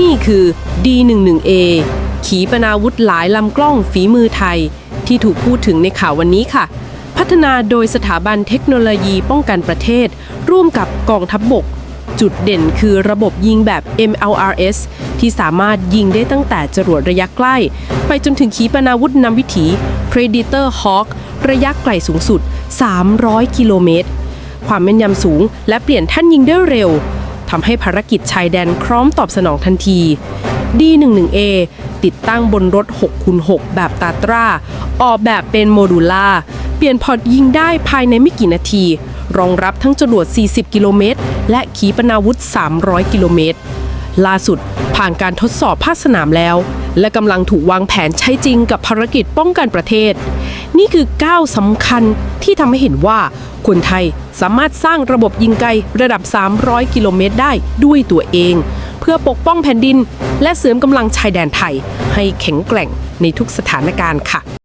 นี่คือ D11A ขีปนาวุธหลายลำกล้องฝีมือไทย ที่ถูกพูดถึงในข่าววันนี้ค่ะ พัฒนาโดยสถาบันเทคโนโลยีป้องกันประเทศ ร่วมกับกองทัพบบก จุดเด่นคือระบบยิงแบบ MLRS ที่สามารถยิงได้ตั้งแต่จรวดระยะใกล้ ไปจนถึงขีปนาวุธนำวิถี Predator Hawk ระยะไกลสูงสุด 300 กิโลเมตร ความแม่นยำสูงและเปลี่ยนท่านยิงได้เร็ว ทำให้ภารกิจชายแดนพร้อมตอบสนองทันที D11A ติดตั้งบนรถ 6x6 แบบตาตรา ออกแบบเป็นโมดูล่า เปลี่ยนพอร์ตยิงได้ภายในไม่กี่นาที รองรับทั้งจรวด 40 กิโลเมตร และขีปนาวุธ 300 กิโลเมตร ล่าสุดผ่านการทดสอบภาคสนามแล้ว และกำลังถูกวางแผนใช้จริงกับภารกิจป้องกันประเทศ นี่คือก้าวสำคัญ ที่ทำให้เห็นว่าคนไทยสามารถสร้างระบบยิงไกลระดับ 300 กิโลเมตรได้ด้วยตัวเอง เพื่อปกป้องแผ่นดิน และเสริมกำลังชายแดนไทย ให้แข็งแกร่งในทุกสถานการณ์ค่ะ